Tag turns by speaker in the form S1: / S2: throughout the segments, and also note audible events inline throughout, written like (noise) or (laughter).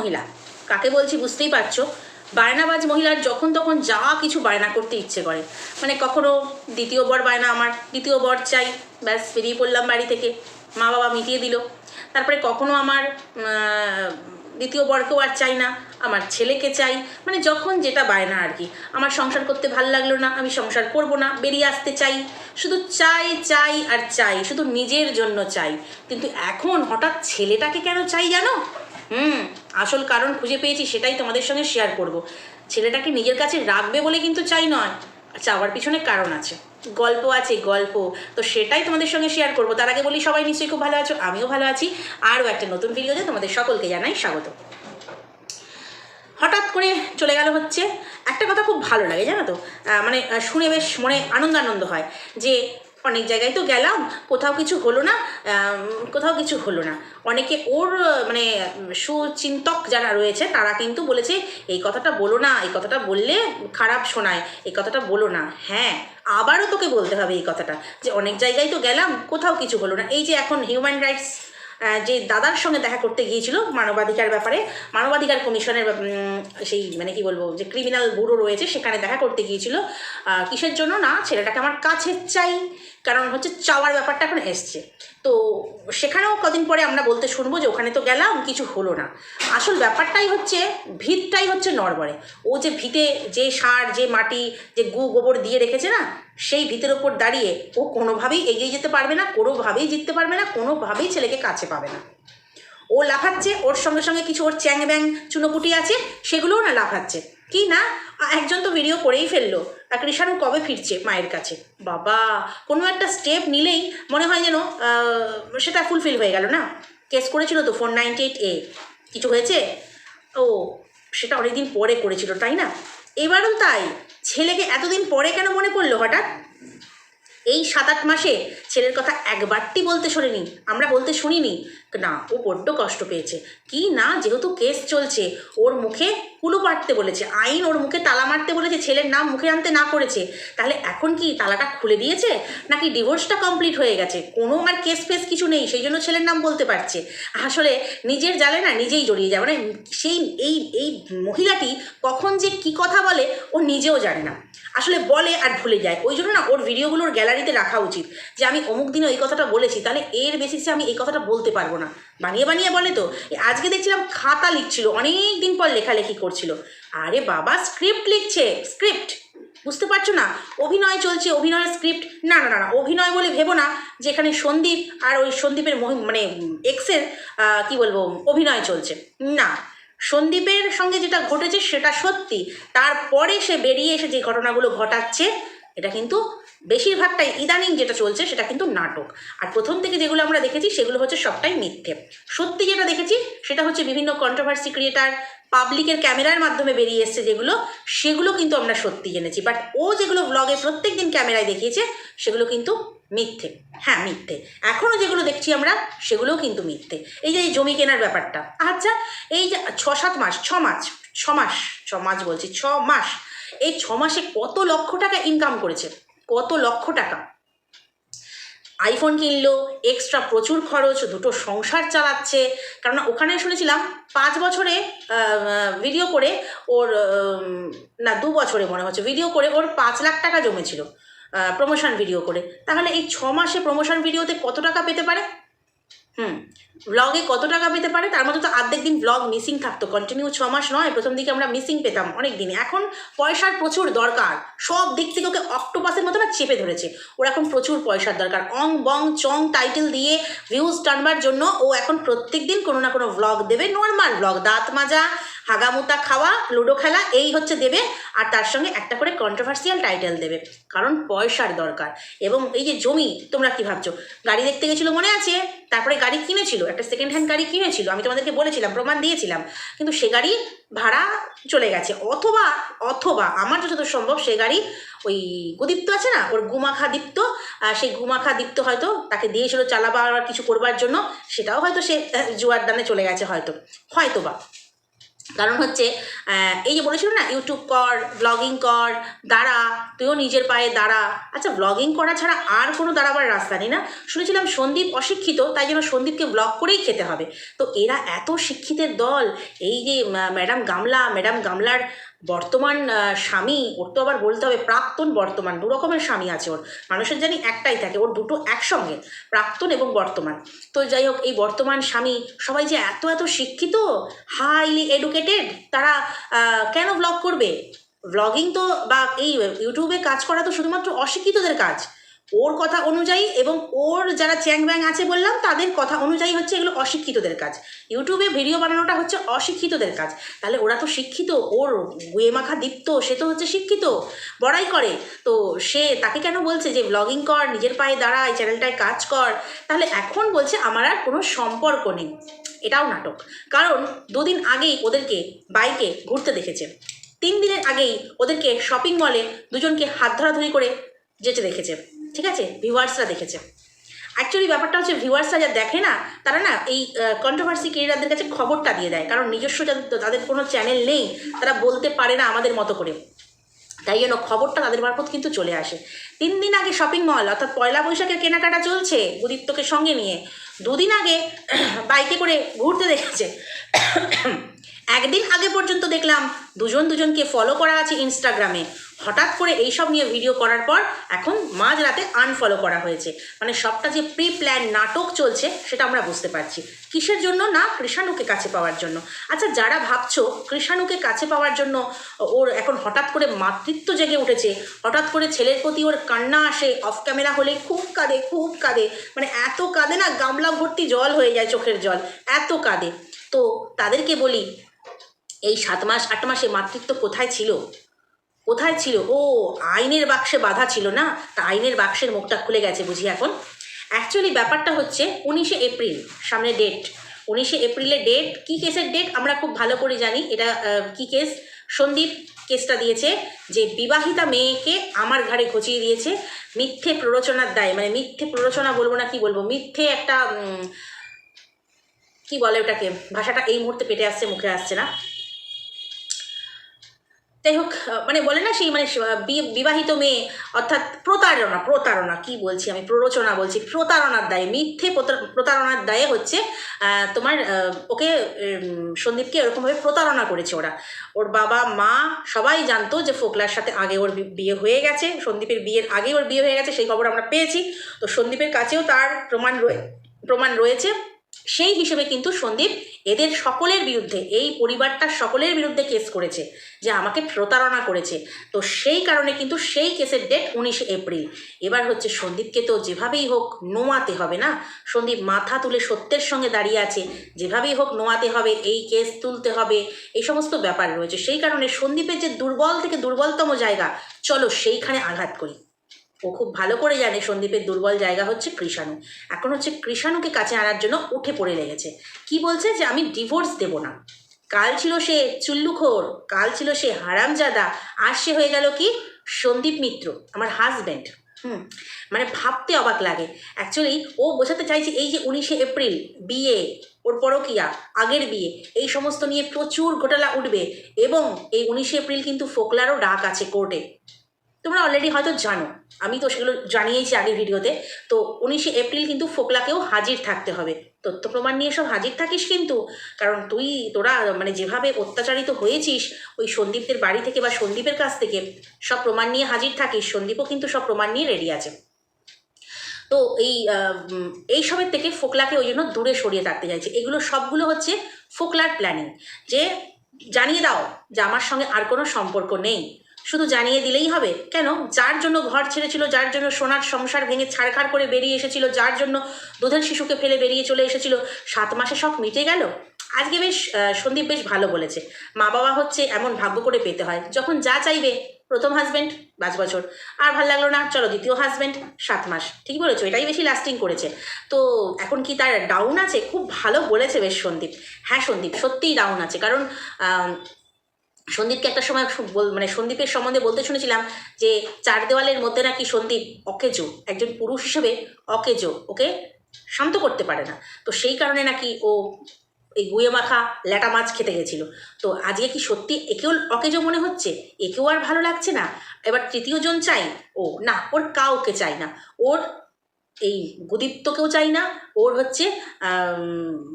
S1: মহিলা। কাকে বলছি বুঝতেই পারছ? বায়নাবাজ মহিলার যখন তখন যা কিছু বায়না করতে ইচ্ছে করে। মানে কখনো দ্বিতীয় বর বায়না আমার, দ্বিতীয় বর চাই, ব্যাস বেরিয়ে পড়লাম বাড়ি থেকে। মা বাবা মিটিয়ে দিল। তারপরে কখনো আমার দ্বিতীয় বরকেও আর চাই না, আমার ছেলেকে চাই। মানে যখন যেটা বায়না আর কি। আমার সংসার করতে ভালো লাগল না, আমি সংসার করব না, বেরিয়ে আসতে চাই। শুধু চাই চাই আর চাই, শুধু নিজের জন্য চাই। কিন্তু এখন হঠাৎ ছেলেটাকে কেন চাই জানো? হুম, আসল কারণ খুঁজে পেয়েছি সেটাই তোমাদের সঙ্গে শেয়ার করব। ছেলেটাকে নিজের কাছে রাখবে বলে কিন্তু চাই নয় চাওয়ার পিছনে কারণ আছে। গল্প আছে, গল্প, তো সেটাই তোমাদের সঙ্গে শেয়ার করব। তার আগে বলি, সবাই নিশ্চয়ই খুব ভালো আছো, আমিও ভালো আছি। আরও একটা নতুন ভিডিওতে তোমাদের সকলকে জানাই স্বাগত। হঠাৎ করে চলে গেল হচ্ছে, একটা কথা খুব ভালো লাগে জানো তো মানে শুনে বেশ মনে আনন্দ আনন্দ হয় যে অনেক জায়গায় তো গেলাম, কোথাও কিছু হলো না কোথাও কিছু হলো না। অনেকে ওর মানে সুচিন্তক যারা রয়েছে, তারা কিন্তু বলেছে, এই কথাটা বলো না, এই কথাটা বললে খারাপ শোনায়, এই কথাটা বলো না। হ্যাঁ আবারও তোকে বলতে হবে এই কথাটা, যে অনেক জায়গায় তো গেলাম, কোথাও কিছু হলো না। এই যে এখন হিউম্যান রাইটস যে দাদার সঙ্গে দেখা করতে গিয়েছিল মানবাধিকার ব্যাপারে, মানবাধিকার কমিশনের সেই মানে কি বলব, যে ক্রিমিনাল ব্যুরো রয়েছে, সেখানে দেখা করতে গিয়েছিল। কিসের জন্য? না, ছেলেটাকে আমার কাছে চাই। কারণ হচ্ছে চাওয়ার ব্যাপারটা এখন এসছে। তো সেখানেও কদিন পরে আমরা বলতে শুনব যে ওখানে তো গেলাম, কিছু হলো না। আসল ব্যাপারটাই হচ্ছে, ভিতটাই হচ্ছে নড়বড়ে। ও যে ভিতে যে সার, যে মাটি, যে গু গোবর দিয়ে রেখেছে না, সেই ভিতের ওপর দাঁড়িয়ে ও কোনোভাবেই এগিয়ে যেতে পারবে না, কোনোভাবেই জিততে পারবে না, কোনোভাবেই ছেলেকে কাছে পাবে না। ও লাফাচ্ছে, ওর সঙ্গে সঙ্গে কিছু ওর চ্যাং ব্যাং চুনোপুটি আছে, সেগুলোও না লাফাচ্ছে। কি না? একজন তো ভিডিও করেই ফেলল। আর কৃষাণু কবে ফিরছে মায়ের কাছে? বাবা, কোনো একটা স্টেপ নিলেই মনে হয় যেন সেটা ফুলফিল হয়ে গেল না? কেস করেছিল তো ফোর নাইনটি এইট এ কিছু হয়েছে? ও, সেটা অনেকদিন পরে করেছিল, তাই না? এবারও তাই। ছেলেকে এতদিন পরে কেন মনে পড়ল হঠাৎ? এই সাত আট মাসে ছেলের কথা একবারটি বলতে শোনেনি। আমরা বলতে শুনিনি। না, ও বড্ড কষ্ট পেয়েছে। কি না, যেহেতু কেস চলছে, ওর মুখে কুলু পাটতে বলেছে, আইন ওর মুখে তালা মারতে বলেছে, ছেলের নাম মুখে আনতে না করেছে। তাহলে এখন কি তালাটা খুলে দিয়েছে, নাকি ডিভোর্সটা কমপ্লিট হয়ে গেছে? কোনো আর কেস ফেস কিছু নেই, সেই জন্য ছেলের নাম বলতে পারছে। আসলে নিজের জালে না নিজেই জড়িয়ে যায় মানে সেই, এই এই মহিলাটি কখন যে কি কথা বলে, ও নিজেও জানে না। আসলে বলে আর ভুলে যায়। ওই জন্য না, ওর ভিডিওগুলোর গ্যালারিতে রাখা উচিত। যে আমি অমুক দিনে এই কথাটা বলেছি, তাহলে এর বেসিসে আমি এই কথাটা বলতে পারব না। বানিয়ে বানিয়ে বলে তো। আজকে দেখছিলাম খাতা লিখছিল অনেক দিন পর লেখালেখি করছিল। আরে বাবা স্ক্রিপ্ট লিখছে স্ক্রিপ্ট বুঝতে পারছ না? অভিনয় চলছে, অভিনয়ের স্ক্রিপ্ট না না না না, অভিনয় বলে ভেবো না, যেখানে সন্দীপ আর ওই সন্দীপের মানে এক্সের কি বলব, অভিনয় চলছে। না, সন্দীপের সঙ্গে যেটা ঘটেছে সেটা সত্যি। তারপরে সে বেরিয়ে এসে যে ঘটনাগুলো ঘটাচ্ছে এটা কিন্তু বেশিরভাগটাই ইদানিং যেটা চলছে সেটা কিন্তু নাটক। আর প্রথম থেকে যেগুলো আমরা দেখেছি সেগুলো হচ্ছে সবটাই মিথ্যে। সত্যি যেটা দেখেছি সেটা হচ্ছে বিভিন্ন কন্ট্রোভার্সি ক্রিয়েটার পাবলিকের ক্যামেরার মাধ্যমে বেরিয়ে এসছে যেগুলো, সেগুলো কিন্তু আমরা সত্যি জেনেছি। বাট ও যেগুলো ব্লগে প্রত্যেক দিন ক্যামেরায় দেখিয়েছে, সেগুলো কিন্তু মিথ্যে। হ্যাঁ মিথ্যে। এখনও যেগুলো দেখছি আমরা, সেগুলোও কিন্তু মিথ্যে। এই যে জমি কেনার ব্যাপারটা। আচ্ছা এই যে ছ সাত মাস, ছ মাস ছ মাস ছ মাস বলছি, ছ মাস। এই ছ মাসে কত লক্ষ টাকা ইনকাম করেছে? কত লক্ষ টাকা? আইফোন কিনলো এক্সট্রা প্রচুর খরচ, দুটো সংসার চালাচ্ছে। কারণ ওখানে শুনেছিলাম, পাঁচ বছরে ভিডিও করে ওর না, দু বছরে মনে হচ্ছে ভিডিও করে ওর পাঁচ লাখ টাকা জমেছিল প্রমোশন ভিডিও করে। তাহলে এই ছ মাসে প্রমোশন ভিডিওতে কত টাকা পেতে পারে? হুম ব্লগে কত টাকা পেতে পারে? তার মধ্যে তো আর্ধেক দিন ব্লগ মিসিং থাকতো। কন্টিনিউ ছ মাস নয়, প্রথম দিকে আমরা মিসিং পেতাম অনেক দিনে। এখন পয়সার প্রচুর দরকার। সব দিক থেকে ওকে অক্টোপাসের মতো না চেপে ধরেছে। ওর এখন প্রচুর পয়সার দরকার। অং, বং, চং টাইটেল দিয়ে ভিউজ টানবার জন্য ও এখন প্রত্যেক দিন কোনো না কোনো ব্লগ দেবে। নর্মাল ব্লগ দাঁত মাজা হাগামুতা খাওয়া, লুডো খেলা, এই হচ্ছে দেবে। আর তার সঙ্গে একটা করে কন্ট্রোভার্সিয়াল টাইটেল দেবে, কারণ পয়সার দরকার। এবং এই যে জমি, তোমরা কি ভাবছ? গাড়ি দেখতে গেছিল মনে আছে? তারপরে গাড়ি কিনেছিল, একটা সেকেন্ড হ্যান্ড গাড়ি কিনেছিল, আমি তোমাদেরকে বলেছিলাম, প্রমাণ দিয়েছিলাম। কিন্তু সে গাড়ি ভাড়া চলে গেছে। অথবা অথবা, আমার যতদূর সম্ভব সে গাড়ি ওই গুদীপ্ত আছে না? ওর গুমাখা দীপ্ত, আর সেই গুমাখা দীপ্ত হয়তো তাকে দিয়েছিল চালাবার, কিছু করবার জন্য, সেটাও হয়তো সে জুয়ার দানে চলে গেছে হয়তো। হয়তো বা কারণ হচ্ছে এই যে বলেছিল না ইউটিউব কর ব্লগিং কর, দাঁড়া, তুইও নিজের পায়ে দাঁড়া। আচ্ছা ব্লগিং করা ছাড়া আর কোনো দাঁড়াবার রাস্তা নেই না? শুনেছিলাম সন্দীপ অশিক্ষিত, তাই জন্য সন্দীপকে ব্লগ করেই খেতে হবে। তো এরা এত শিক্ষিতের দল, এই যে ম্যাডাম গামলা ম্যাডাম গামলার বর্তমান স্বামী, ওর তো আবার বলতে হবে প্রাক্তন বর্তমান, দু রকমের স্বামী আছে ওর। মানুষের জানি একটাই থাকে, ওর দুটো একসঙ্গে, প্রাক্তন এবং বর্তমান। তো যাই হোক, এই বর্তমান স্বামী সবাই যে এত এত শিক্ষিত হাইলি এডুকেটেড তারা কেন ব্লগ করবে? ব্লগিং তো বা এই ইউটিউবে কাজ করা তো শুধুমাত্র অশিক্ষিতদের কাজ। ওর কথা অনুযায়ী এবং ওর যারা চ্যাং ব্যাং আছে বললাম, তাদের কথা অনুযায়ী হচ্ছে এগুলো অশিক্ষিতদের কাজ। ইউটিউবে ভিডিও বানানোটা হচ্ছে অশিক্ষিতদের কাজ। তাহলে ওরা তো শিক্ষিত, ওর গুয়ে মাখা দীপ্ত, সে তো হচ্ছে শিক্ষিত, বড়াই করে। তো সে তাকে কেন বলছে যে ব্লগিং কর, নিজের পায়ে দাঁড়া, এই চ্যানেলটায় কাজ কর? তাহলে এখন বলছে, আমার আর কোনো সম্পর্ক নেই। এটাও নাটক। কারণ দুদিন আগেই ওদেরকে বাইকে ঘুরতে দেখেছে। তিন দিনের আগেই ওদেরকে শপিং মলে দুজনকে হাত ধরাধরি করে যেতে দেখেছে। ঠিক আছে? ভিউয়ার্সরা দেখেছে। অ্যাকচুয়ালি ব্যাপারটা হচ্ছে ভিউয়ার্সরা যা দেখে না, তারা না এই কন্ট্রোভার্সি ক্রিয়েটারদের কাছে খবরটা দিয়ে দেয়। কারণ নিজস্ব যাদের তাদের কোনো চ্যানেল নেই, তারা বলতে পারে না আমাদের মতো করে। তাই জন্য খবরটা তাদের মারফত কিন্তু চলে আসে। তিন দিন আগে শপিং মল অর্থাৎ পয়লা বৈশাখের কেনাকাটা চলছে উদিত্যকে সঙ্গে নিয়ে। দুদিন আগে (coughs) বাইকে করে ঘুরতে দেখেছে। (coughs) একদিন আগে পর্যন্ত দেখলাম দুজন দুজনকে ফলো করা আছে ইনস্টাগ্রামে হঠাৎ করে এইসব নিয়ে ভিডিও করার পর এখন মাঝরাতে আনফলো করা হয়েছে। মানে সবটা যে প্রি প্ল্যান নাটক চলছে, সেটা আমরা বুঝতে পারছি। কিসের জন্য? না, কৃষাণুকে কাছে পাওয়ার জন্য। আচ্ছা যারা ভাবছ কৃষাণুকে কাছে পাওয়ার জন্য ওর এখন হঠাৎ করে মাতৃত্ব জেগে উঠেছে, হঠাৎ করে ছেলের প্রতি ওর কান্না আসে অফ ক্যামেরা হলে খুব কাঁদে খুব কাঁদে। মানে এত কাঁদে না, গামলা ভর্তি জল হয়ে যায় চোখের জল, এত কাঁদে। তো তাদেরকে বলি, এই সাত মাস, আট মাসে মাতৃত্ব কোথায় ছিল? কোথায় ছিল? ও, আইনের বাক্সে বাধা ছিল না? তা আইনের বাক্সের মুখটা খুলে গেছে বুঝি এখন। অ্যাকচুয়ালি ব্যাপারটা হচ্ছে, উনিশে এপ্রিল, সামনে ডেট উনিশে এপ্রিলে ডেট কি কেসের ডেট আমরা খুব ভালো করে জানি। এটা কি কেস? সন্দীপ কেসটা দিয়েছে যে বিবাহিতা মেয়েকে আমার ঘাড়ে ঘচিয়ে দিয়েছে। মিথ্যে প্ররোচনার দায় মানে মিথ্যে প্ররোচনা বলব না কি বলব? মিথ্যে একটা কি বলে ওটাকে? ভাষাটা এই মুহূর্তে পেটে আসছে, মুখে আসছে না। যাই হোক মানে বলে না সেই মানে বিবাহিত মেয়ে, অর্থাৎ প্রতারণা প্রতারণা কি বলছি আমি? প্ররোচনা বলছি। প্রতারণার দায়ে, মিথ্যে প্রতা- প্রতারণার দায়ে হচ্ছে তোমার ওকে সন্দীপকে এরকমভাবে প্রতারণা করেছে ওরা। ওর বাবা, মা সবাই জানতো যে ফোকলার সাথে আগে ওর বিয়ে হয়ে গেছে, সন্দীপের বিয়ের আগে ওর বিয়ে হয়ে গেছে, সেই খবর আমরা পেয়েছি। তো সন্দীপের কাছেও তার প্রমাণ রয়ে, প্রমাণ রয়েছে। সেই হিসেবে কিন্তু সন্দীপ এদের সকলের বিরুদ্ধে, এই পরিবারটার সকলের বিরুদ্ধে কেস করেছে, যে আমাকে প্রতারণা করেছে। তো সেই কারণে কিন্তু সেই কেসের ডেট উনিশে এপ্রিল। এবার হচ্ছে সন্দীপকে তো যেভাবেই হোক নোয়াতে হবে না? সন্দীপ মাথা তুলে সত্যের সঙ্গে দাঁড়িয়ে আছে, যেভাবেই হোক নোয়াতে হবে, এই কেস তুলতে হবে, এই সমস্ত ব্যাপার রয়েছে। সেই কারণে সন্দীপের যে দুর্বল থেকে দুর্বলতম জায়গা, চলো সেইখানে আঘাত করি। ও খুব ভালো করে জানে সন্দীপের দুর্বল জায়গা হচ্ছে কৃষাণু। এখন হচ্ছে কৃষাণুকে কাছে আনার জন্য উঠে পড়ে লেগেছে। কি বলছে যে, আমি ডিভোর্স দেব না। কাল ছিল সে চুল্লুখোর, কাল ছিল সে হারামজাদা, আর সে হয়ে গেল কি? সন্দীপ মিত্র, আমার হাজব্যান্ড হুম মানে ভাবতে অবাক লাগে। অ্যাকচুয়ালি ও বোঝাতে চাইছে এই যে উনিশে এপ্রিল, বিয়ে, ওর পরকিয়া, আগের বিয়ে, এই সমস্ত নিয়ে প্রচুর ঘোটালা উঠবে এবং এই উনিশে এপ্রিল কিন্তু ফোকলারও ডাক আছে কোর্টে। তোমরা অলরেডি হয়তো জানো, আমি তো সেগুলো জানিয়েছি আগের ভিডিওতে, তো উনিশে এপ্রিল কিন্তু ফোকলাকেও হাজির থাকতে হবে। তথ্য প্রমাণ নিয়ে সব হাজির থাকিস কিন্তু, কারণ তুই, তোরা মানে যেভাবে অত্যাচারিত হয়েছিস, ওই সন্দীপদের বাড়ি থেকে বা সন্দীপের কাছ থেকে সব প্রমাণ নিয়ে হাজির থাকিস, সন্দীপও কিন্তু সব প্রমাণ নিয়ে রেডি আছে। তো এই এই সবের থেকে ফোকলাকে ওই জন্য দূরে সরিয়ে থাকতে চাইছে। এগুলো সবগুলো হচ্ছে ফোকলার প্ল্যানিং যে, জানিয়ে দাও যে আমার সঙ্গে আর কোনো সম্পর্ক নেই। শুধু জানিয়ে দিলেই হবে? কেন? যার জন্য ঘর ছেড়েছিল, যার জন্য সোনার সংসার ভেঙে ছাড়খাড় করে বেরিয়ে এসেছিল, যার জন্য দুধের শিশুকে ফেলে বেরিয়ে চলে এসেছিল, সাত মাসে সব মিটে গেল? আজকে বেশ সন্দীপ বেশ ভালো বলেছে। মা বাবা হচ্ছে এমন ভাগ্য করে পেতে হয়, যখন যা চাইবে, প্রথম হাজব্যান্ড পাঁচ বছর। আর ভালো লাগল না, চলো দ্বিতীয় হাজব্যান্ড সাত মাস। ঠিক বলেছ, এটাই বেশি লাস্টিং করেছে। তো এখন কি তার ডাউন আছে? খুব ভালো বলেছে বেশ সন্দীপ। হ্যাঁ সন্দীপ, সত্যিই ডাউন আছে। কারণ সন্দীপকে একটা সময় মানে সন্দীপের সম্বন্ধে বলতে শুনেছিলাম যে চার দেওয়ালের মধ্যে নাকি সন্দীপ অকেজো, একজন পুরুষ হিসেবে অকেজো, ওকে শান্ত করতে পারে না। তো সেই কারণে নাকি ও এই গুয়ে মাখা ল্যাটা মাছ খেতে গেছিল। তো আজকে কি সত্যি একেও অকেজো মনে হচ্ছে? একেও আর ভালো লাগছে না? এবার তৃতীয় জন চাই? ও, না, ওর কাউকে চাই না। ওর এই গুদীপ্তকেও চাই না, ওর হচ্ছে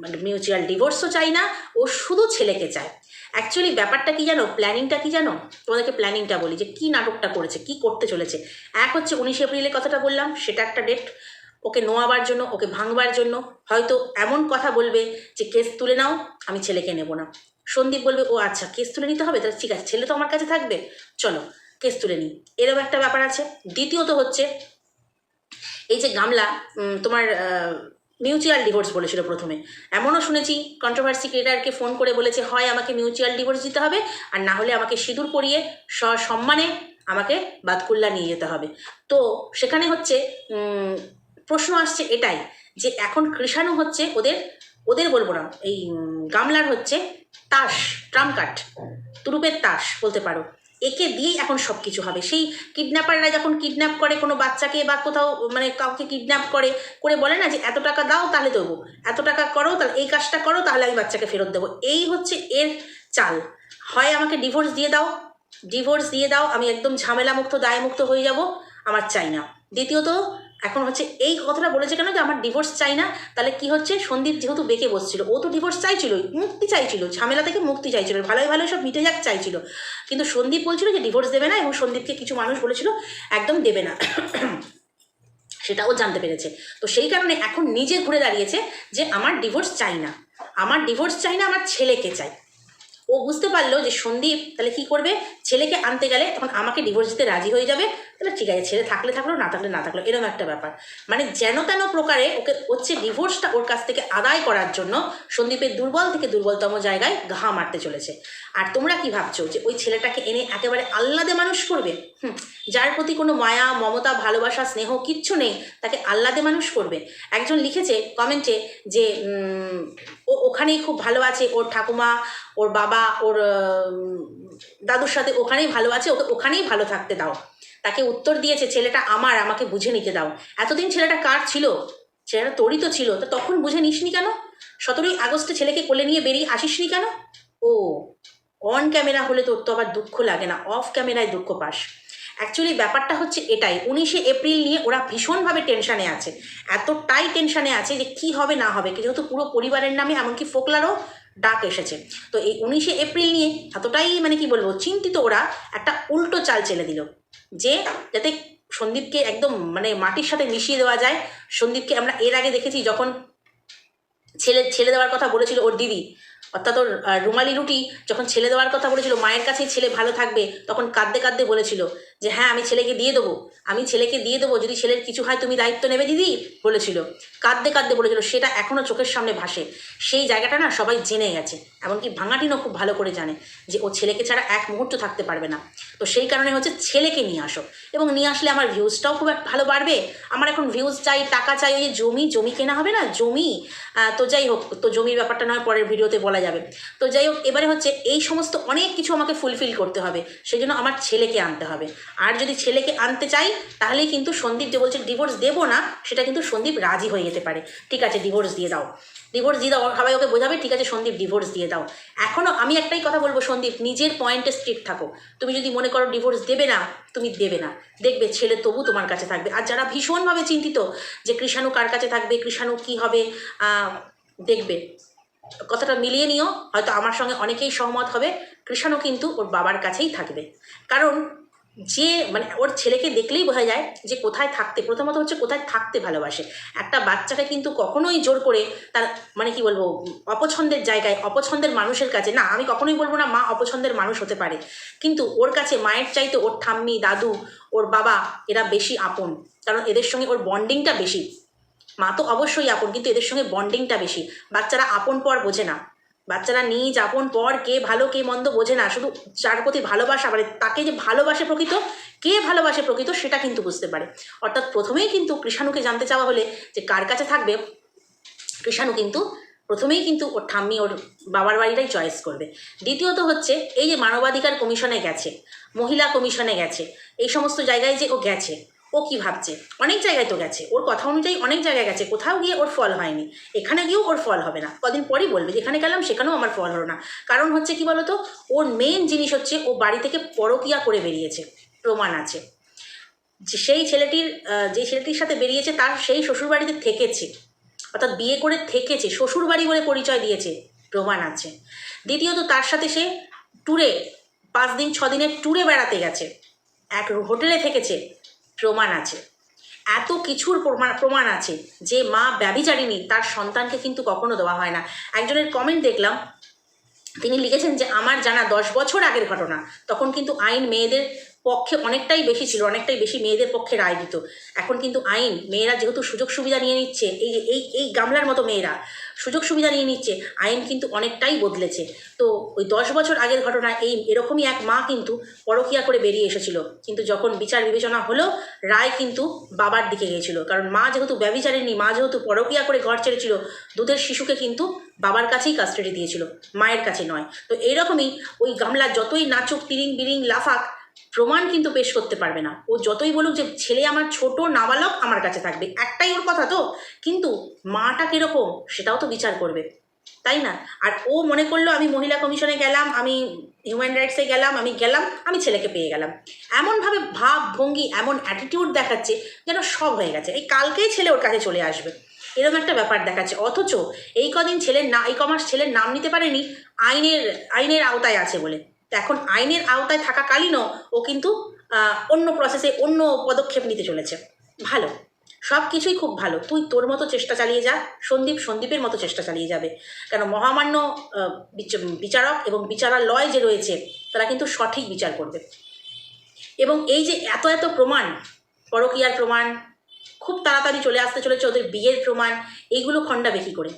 S1: মানে মিউচুয়াল ডিভোর্সও চাই না, ও শুধু ছেলেকে চায়। অ্যাকচুয়ালি ব্যাপারটা কি জানো? প্ল্যানিংটা কি জানো? তোমাদেরকে প্ল্যানিংটা বলি যে, কী নাটকটা করেছে, কি করতে চলেছে। এক হচ্ছে উনিশে এপ্রিলের কথাটা বললাম, সেটা একটা ডেট ওকে নোয়াবার জন্য, ওকে ভাঙবার জন্য। হয়তো এমন কথা বলবে যে, কেস তুলে নাও, আমি ছেলেকে নেব না। সন্দীপ বলবে, ও আচ্ছা কেস তুলে নিতে হবে? তাহলে ঠিক আছে, ছেলে তো আমার কাছে থাকবে। চলো, কেস তুলে নিই। এরকম একটা ব্যাপার আছে। দ্বিতীয়ত হচ্ছে, এই যে গামলা তোমার মিউচুয়াল ডিভোর্স বলেছিল প্রথমে। এমনও শুনেছি কন্ট্রোভার্সি ক্রিয়েটারকে ফোন করে বলেছে, হয়, আমাকে মিউচুয়াল ডিভোর্স দিতে হবে, আর না হলে আমাকে সিঁদুর পরিয়ে সসম্মানে আমাকে বাদকুল্লা নিয়ে যেতে হবে। তো সেখানে হচ্ছে প্রশ্ন আসছে এটাই, যে এখন কৃষাণু হচ্ছে ওদের ওদের বলব না, এই গামলার হচ্ছে তাস, ট্রাম কার্ড তুরুপের তাস বলতে পারো। একে দিয়েই এখন সব কিছু হবে। সেই কিডন্যাপাররা যখন কিডন্যাপ করে, কোনো বাচ্চাকে বা কোথাও মানে কাউকে কিডন্যাপ করে করে বলে না যে, এত টাকা দাও, তাহলে দেবো। এত টাকা করো, তাহলে এই কাজটা করো, তাহলে আমি বাচ্চাকে ফেরত দেবো। এই হচ্ছে এর চাল। হয় আমাকে ডিভোর্স দিয়ে দাও ডিভোর্স দিয়ে দাও, আমি একদম ঝামেলামুক্ত, দায়মুক্ত হয়ে যাব, আমার চাই না। দ্বিতীয়ত এখন হচ্ছে এই কথাটা বলেছে কেন যে আমার ডিভোর্স চাই না? তাহলে কি হচ্ছে? সন্দীপ যেহেতু বেঁকে বসছিল, ও তো ডিভোর্স চাইছিলই, মুক্তি চাইছিল, ঝামেলা থেকে মুক্তি চাইছিল, ভালোই ভালোই সব মিটে যাক চাইছিল। কিন্তু সন্দীপ বলছিল যে ডিভোর্স দেবে না এবং সন্দীপকে কিছু মানুষ বলেছিল, একদম দেবে না। সেটাও জানতে পেরেছে। তো সেই কারণে এখন নিজে ঘুরে দাঁড়িয়েছে যে আমার ডিভোর্স চাই না। আমার ডিভোর্স চাই না, আমার ছেলেকে চাই। ও বুঝতে পারল যে সন্দীপ তাহলে কি করবে? ছেলেকে আনতে গেলে তখন আমাকে ডিভোর্স দিতে রাজি হয়ে যাবে। তাহলে ঠিক আছে, ছেলে থাকলে থাকল, না থাকলে না থাকল, এরকম একটা ব্যাপার। মানে যেন তেন প্রকারে ওকে হচ্ছে ডিভোর্সটা ওর কাছ থেকে আদায় করার জন্য সন্দীপের দুর্বল থেকে দুর্বলতম জায়গায় ঘা মারতে চলেছে। আর তোমরা কি ভাবছ যে ওই ছেলেটাকে এনে একেবারে আহ্লাদে মানুষ করবে? হুম, যার প্রতি কোনো মায়া, মমতা, ভালোবাসা, স্নেহ কিচ্ছু নেই, তাকে আহ্লাদে মানুষ করবে। একজন লিখেছে কমেন্টে যে ও ওখানেই খুব ভালো আছে, ওর ঠাকুমা, ওর বাবা, ওর দাদুর সাথে ওখানেই ভালো আছে, ওকে ওখানেই ভালো থাকতে দাও। তাকে উত্তর দিয়েছে, ছেলেটা আমার, আমাকে বুঝে নিতে দাও। এতদিন ছেলেটা কার ছিল? ছেলেটা তোরই তো ছিল, তা তখন বুঝে নিসনি কেন? সতেরোই আগস্টে ছেলেকে কোলে নিয়ে বেরিয়ে আসিসনি কেন? ও অন ক্যামেরা হলে তোর তো আবার দুঃখ লাগে না অফ ক্যামেরায় দুঃখ পাস। অ্যাকচুয়ালি ব্যাপারটা হচ্ছে এটাই, উনিশে এপ্রিল নিয়ে ওরা ভীষণভাবে টেনশানে আছে। এতটাই টেনশানে আছে যে কি হবে, না হবে, যেহেতু পুরো পরিবারের নামে এমনকি ফোকলারও ডাক এসেছে। তো এই উনিশে এপ্রিল নিয়ে এতটাই মানে কি বলব, চিন্তিত ওরা, একটা উল্টো চাল চেলে দিল। যে যাতে সন্দীপকে একদম মানে মাটির সাথে মিশিয়ে দেওয়া যায়। সন্দীপকে আমরা এর আগে দেখেছি যখন ছেলে ছেলে দেওয়ার কথা বলেছিল ওর দিদি। অর্থাৎ ওর রুমালি রুটি যখন ছেলে দেওয়ার কথা বলেছিল, মায়ের কাছেই ছেলে ভালো থাকবে, তখন কাঁদতে কাঁদতে বলেছিল যে হ্যাঁ আমি ছেলেকে দিয়ে দেবো, আমি ছেলেকে দিয়ে দেবো, যদি ছেলের কিছু হয় তুমি দায়িত্ব নেবে দিদি, বলেছিল। কাঁদতে কাঁদতে বলেছিল, সেটা এখনও চোখের সামনে ভাসে। সেই জায়গাটা না সবাই জেনে গেছে, এমনকি ভাঙাটিনও খুব ভালো করে জানে যে, ও ছেলেকে ছাড়া এক মুহূর্ত থাকতে পারবে না। তো সেই কারণে হচ্ছে ছেলেকে নিয়ে আসো এবং নিয়ে আসলে আমার ভিউজটাও খুব ভালো বাড়বে। আমার এখন ভিউজ চাই, টাকা চাই, ওই জমি জমি কেনা হবে না? জমি তো যাই হোক, তো জমির ব্যাপারটা নয়, পরের ভিডিওতে বলা যাবে। তো যাই হোক, এবারে হচ্ছে এই সমস্ত অনেক কিছু আমাকে ফুলফিল করতে হবে সেই জন্য আমার ছেলেকে আনতে হবে। আর যদি ছেলেকে আনতে চাই, তাহলেই কিন্তু সন্দীপ যে বলছে ডিভোর্স দেবো না, সেটা কিন্তু সন্দীপ রাজি হয়ে যেতে পারে। ঠিক আছে ডিভোর্স দিয়ে দাও। ডিভোর্স দিয়ে দাও, সবাই ওকে বোঝাবে, ঠিক আছে, সন্দীপ ডিভোর্স দিয়ে দাও। এখনও আমি একটাই কথা বলব সন্দীপ, নিজের পয়েন্টে স্ট্রিক্ট থাকো। তুমি যদি মনে করো ডিভোর্স দেবে না, তুমি দেবে না। দেখবে ছেলে তবু তোমার কাছে থাকবে। আর যারা ভীষণভাবে চিন্তিত যে কৃষাণু কার কাছে থাকবে, কৃষাণু কী হবে দেখবে। কথাটা মিলিয়ে নিও, হয়তো আমার সঙ্গে অনেকেই সহমত হবে কৃষাণু কিন্তু ওর বাবার কাছেই থাকবে। কারণ যে মানে ওর ছেলেকে দেখলেই বোঝা যায় যে কোথায় থাকতে, প্রথমত হচ্ছে কোথায় থাকতে ভালোবাসে। একটা বাচ্চাকে কিন্তু কখনোই জোর করে তার মানে কি বলব, অপছন্দের জায়গায়, অপছন্দের মানুষের কাছে, না, আমি কখনোই বলব না মা অপছন্দের মানুষ হতে পারে। কিন্তু ওর কাছে মায়ের চাইতে ওর ঠাম্মি, দাদু, ওর বাবা, এরা বেশি আপন। কারণ এদের সঙ্গে ওর বন্ডিংটা বেশি। মা তো অবশ্যই আপন, কিন্তু এদের সঙ্গে বন্ডিংটা বেশি। বাচ্চারা আপন পর বোঝে না। বাচ্চারা নিজ আপন পর কে ভালো, কে মন্দ বোঝে না। শুধু যার প্রতি ভালোবাসা মানে তাকে যে ভালোবাসে প্রকৃত, কে ভালোবাসে প্রকৃত সেটা কিন্তু বুঝতে পারে। অর্থাৎ প্রথমেই কিন্তু কৃষাণুকে জানতে চাওয়া হলে যে কার কাছে থাকবে, কৃষাণু কিন্তু প্রথমেই কিন্তু ওর ঠাম্মি, ওর বাবার বাড়িটাই চয়েস করবে। দ্বিতীয়ত হচ্ছে, এই যে মানবাধিকার কমিশনে গেছে, মহিলা কমিশনে গেছে, এই সমস্ত জায়গায় যে ও গেছে ও কি ভাবছে? অনেক জায়গায় তো গেছে। ওর কথা অনুযায়ী অনেক জায়গায় গেছে। কোথাও গিয়ে ওর ফল হয়নি। এখানে গিয়েও ওর ফল হবে না। কদিন পরই বলবে যেখানে গেলাম, সেখানেও আমার ফল হলো না। কারণ হচ্ছে কি বলতো? ওর মেন জিনিস হচ্ছে ও বাড়ি থেকে পরকিয়া করে বেরিয়েছে। প্রমাণ আছে। সেই ছেলেটির যে ছেলেটির সাথে বেরিয়েছে, তার সেই শ্বশুরবাড়িতে থেকেছে। অর্থাৎ বিয়ে করে থেকেছে। শ্বশুরবাড়ি বলে পরিচয় দিয়েছে। প্রমাণ আছে। দ্বিতীয়ত, তার সাথে সে ট্যুরে পাঁচ দিন, ছ দিনের ট্যুরে বেড়াতে গেছে। এক হোটেলে থেকেছে। প্রমাণ আছে। এত কিছুর প্রমাণ প্রমাণ আছে যে মা ব্যবিচারিণী তার সন্তানকে কিন্তু কখনো দেওয়া হয় না। একজনের কমেন্ট দেখলাম, তিনি লিখেছেন যে, আমার জানা দশ বছর আগের ঘটনা। তখন কিন্তু আইন মেয়েদের পক্ষে অনেকটাই বেশি ছিল, অনেকটাই বেশি মেয়েদের পক্ষে রায় দিত। এখন কিন্তু আইন, মেয়েরা যেহেতু সুযোগ সুবিধা নিয়ে নিচ্ছে, এই এই এই গামলার মতো মেয়েরা সুযোগ সুবিধা নিয়ে নিচ্ছে, আইন কিন্তু অনেকটাই বদলেছে। তো ওই দশ বছর আগের ঘটনা, এই এরকমই এক মা কিন্তু পরকিয়া করে বেরিয়ে এসেছিল। কিন্তু যখন বিচার বিবেচনা হলো, রায় কিন্তু বাবার দিকে গিয়েছিল। কারণ মা যেহেতু ব্যবিচারিণী মা যেহেতু পরকিয়া করে ঘর ছেড়েছিল, দুধের শিশুকে কিন্তু বাবার কাছেই কাস্টাডি দিয়েছিল, মায়ের কাছে নয়। তো এইরকমই ওই গামলা যতই নাচুক তিরিং বিরিং লাফাক প্রমাণ কিন্তু পেশ করতে পারবে না। ও যতই বলুক যে, ছেলে আমার ছোট নাবালক আমার কাছে থাকবে। একটাই ওর কথা তো। কিন্তু মাটা কীরকম, সেটাও তো বিচার করবে। তাই না? আর ও মনে করল, আমি মহিলা কমিশনে গেলাম, আমি হিউম্যান রাইটসে গেলাম, আমি গেলাম, আমি ছেলেকে পেয়ে গেলাম। এমনভাবে ভাব, ভঙ্গি, এমন অ্যাটিটিউড দেখাচ্ছে যেন সব হয়ে গেছে। এই কালকেই ছেলে ওর কাছে চলে আসবে। এরকম একটা ব্যাপার দেখাচ্ছে। অথচ এই কদিন ছেলের না, এই কমার্স ছেলের নাম নিতে পারেনি, আইনের আইনের আওতায় আছে বলে। এখন আইনের আওতায় থাকাকালীনও ও কিন্তু অন্য প্রসেসে অন্য পদক্ষেপ নিতে চলেছে। ভালো। সব কিছুই খুব ভালো। তুই তোর মতো চেষ্টা চালিয়ে যা। সন্দীপ সন্দীপের মতো চেষ্টা চালিয়ে যাবে। কেন মহামান্য বিচ- বিচারক এবং বিচারালয় যে রয়েছে, তারা কিন্তু সঠিক বিচার করবে। এবং এই যে এত এত প্রমাণ, পরকীয়ার প্রমাণ, খুব তাড়াতাড়ি চলে আসতে চলেছে ওদের বিয়ের প্রমাণ, এইগুলো খণ্ডাবে কী করে।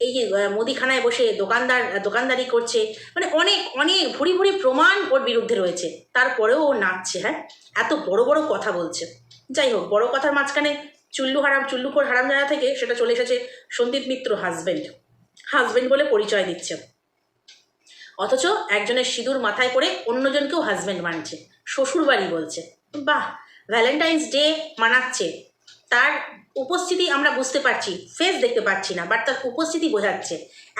S1: এই যে মুদিখানায় বসে দোকানদার দোকানদারি করছে মানে অনেক অনেক ভুরি ভুরি প্রমাণ ওর বিরুদ্ধে রয়েছে। তারপরেও ও নাচছে হ্যাঁ? এত বড় বড় কথা বলছে। যাই হোক, বড় কথার মাঝখানে চুল্লু হারাম, চুল্লুখোর হারাম জায়গা থেকে সেটা চলে এসেছে সন্দীপ মিত্র হাজবেন্ড হাজবেন্ড বলে পরিচয় দিচ্ছে। অথচ একজনের সিঁদুর মাথায় করে অন্যজনকেও হাজবেন্ড মানছে। শ্বশুর বাড়ি বলছে। বাহ! ভ্যালেন্টাইন্স ডে মানাচ্ছে। তার উপস্থিতি আমরা বুঝতে পারছি ফেস দেখতে পাচ্ছি না বাট তার উপস্থিতি বোঝাচ্ছে।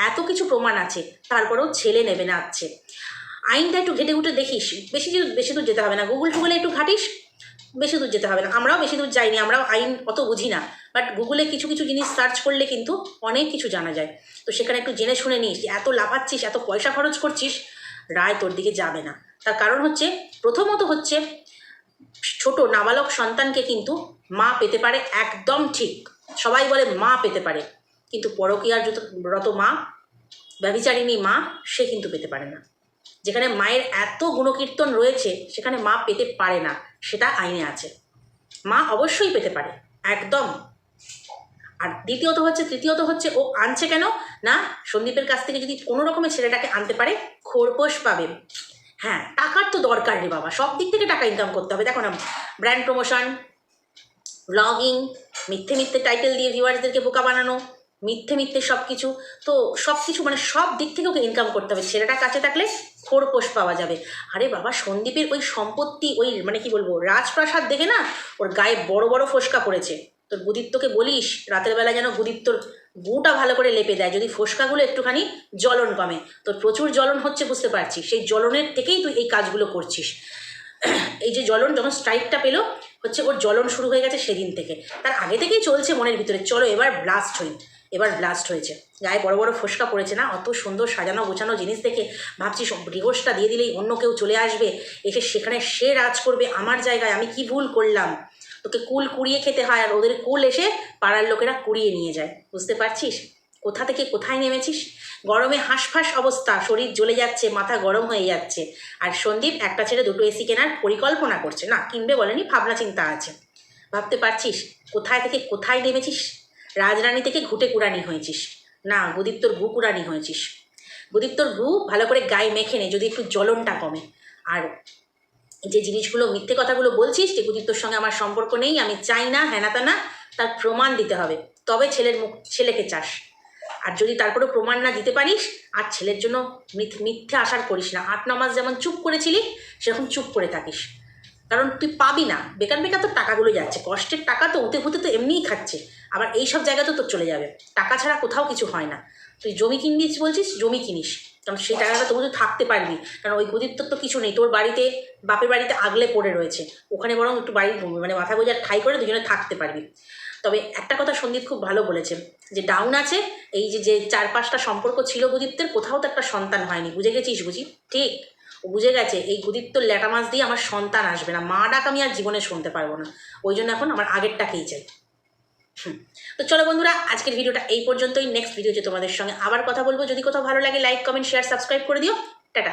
S1: এত কিছু প্রমাণ আছে, তারপরেও ছেলে নেবে না আছে আইনটা একটু ঘেটে ঘুটে দেখিস, বেশি দূর বেশি দূর যেতে হবে না। গুগল টুগলে একটু ঘাটিস, বেশি দূর যেতে হবে না। আমরাও বেশি দূর যাইনি, আমরাও আইন অত বুঝি না বাট গুগলে কিছু কিছু জিনিস সার্চ করলে কিন্তু অনেক কিছু জানা যায়। তো সেখানে একটু জেনে শুনে নিস এত লাফাচ্ছিস, এত পয়সা খরচ করছিস, রায় তোর দিকে যাবে না। তার কারণ হচ্ছে, প্রথমত হচ্ছে ছোট নাবালক সন্তানকে কিন্তু মা পেতে পারে একদম ঠিক। সবাই বলে মা পেতে পারে, কিন্তু পরকীয়ার যত রত মা ব্যবিচারিণী মা, সে কিন্তু পেতে পারে না। যেখানে মায়ের এত গুণকীর্তন রয়েছে, সেখানে মা পেতে পারে না, সেটা আইনে আছে। মা অবশ্যই পেতে পারে, একদম। আর দ্বিতীয়ত হচ্ছে, তৃতীয়ত হচ্ছে, ও আনছে কেন? না, সন্দীপের কাছ থেকে যদি কোনো রকমের ছেলেটাকে আনতে পারে, খোরপোশ পাবে। হ্যাঁ টাকার তো দরকার রে বাবা। সব দিক থেকে টাকা ইনকাম করতে হবে। দেখো না ব্র্যান্ড প্রমোশন ব্লগিং মিথ্যে মিথ্যে টাইটেল দিয়ে ভিউয়ার্সদেরকে বোকা বানানো, মিথ্যে মিথ্যে সব কিছু তো সব কিছু মানে সব দিক থেকে ওকে ইনকাম করতে হবে। ছেলেটা কাছে থাকলে খোরপোষ পাওয়া যাবে। আরে বাবা, সন্দীপের ওই সম্পত্তি, ওই মানে কি বলব, রাজপ্রাসাদ দেখে না, ওর গায়ে বড় বড় ফোসকা পড়েছে। তোর গুদিত্বকে বলিস, রাতের বেলা যেন গুদিত্বর গুটা ভালো করে লেপে দেয়। যদি ফোসকাগুলো একটুখানি জ্বলন কমে তোর প্রচুর জ্বলন হচ্ছে বুঝতে পারছিস। সেই জ্বলনের থেকেই তুই এই কাজগুলো করছিস। (clears throat) এই যে জ্বলন, যখন স্ট্রাইকটা পেল, হচ্ছে ওর জ্বলন শুরু হয়ে গেছে সেদিন থেকে। তার আগে থেকেই চলছে মনের ভিতরে। চলো এবার ব্লাস্ট হই। এবার ব্লাস্ট হয়েছে। গায়ে বড় বড় ফোসকা পড়েছে না? অত সুন্দর সাজানো গোছানো জিনিস দেখে ভাবছি ডিভোর্সটা দিয়ে দিলেই অন্য কেউ চলে আসবে? এসে সেখানে সে রাজ করবে আমার জায়গায়। আমি কি ভুল করলাম? তোকে কুল কুড়িয়ে খেতে হয় আর ওদের কুল এসে পাড়ার লোকেরা কুড়িয়ে নিয়ে যায়, বুঝতে পারছিস? কোথা থেকে কোথায় নেমেছিস? গরমে হাঁসফাঁস অবস্থা, শরীর জ্বলে যাচ্ছে, মাথা গরম হয়ে যাচ্ছে। আর সন্দীপ একটা ছেড়ে দুটো এসি কেনার পরিকল্পনা করছে, না, কিনবে বলেনি, ভাবনা চিন্তা আছে। ভাবতে পারছিস, কোথায় থেকে কোথায় নেমেছিস? রাজরানী থেকে ঘুটে কুড়ানি হয়েছিস। না গুদীপ্তর গু কুড়ানি হয়েছিস। গুদীপ্তর গু ভালো করে গায়ে মেখে নে, যদি একটু জ্বলনটা কমে। আর যে জিনিসগুলো মিথ্যে কথাগুলো বলছিস গুদীপ্তর সঙ্গে আমার সম্পর্ক নেই, আমি চাই না হ্যানাতা না তার প্রমাণ দিতে হবে। তবে ছেলের মুখ, ছেলেকে চাস। আর যদি তারপরেও প্রমাণ না দিতে পারিস, আর ছেলের জন্য মিথ, মিথ্যে আশার করিস না। আট নমাস যেমন চুপ করেছিলি, সেরকম চুপ করে থাকিস। কারণ তুই পাবি না। বেকার বেকার তোর টাকাগুলো যাচ্ছে। কষ্টের টাকা তো ওতে হতে তো এমনিই খাচ্ছে। আবার এই সব তো তোর চলে যাবে। টাকা ছাড়া কোথাও কিছু হয় না। তুই জমি কিনবিস বলছিস? জমি কিনিস। কারণ সেই টাকাটা তবু তুই থাকতে পারবি। কারণ ওই গদির তোর তো কিছু নেই। তোর বাড়িতে, বাপের বাড়িতে আগলে পড়ে রয়েছে। ওখানে বরং একটু বাড়ি মানে মাথা গোজার ঠাই করে দুজনে থাকতে পারবি। তবে একটা কথা সন্দীপ খুব ভালো বলেছে। যে ডাউন আছে, এই যে যে চার পাঁচটা সম্পর্ক ছিল গুদীপ্তের কোথাও তো একটা সন্তান হয়নি। বুঝে গেছিস, বুঝি? ঠিক। ও বুঝে গেছে, এই গুদীপ্ত ল্যাটা মাছ দিয়ে আমার সন্তান আসবে না। মা ডাক আমি আর জীবনে শুনতে পারব না। ওই জন্য এখন আমার আগেরটাকেই চাই। তো চলো বন্ধুরা, আজকের ভিডিওটা এই পর্যন্তই। নেক্সট ভিডিওতে তোমাদের সঙ্গে আবার কথা বলব। যদি কোথাও ভালো লাগে লাইক কমেন্ট শেয়ার সাবস্ক্রাইব করে দিও। টাটা।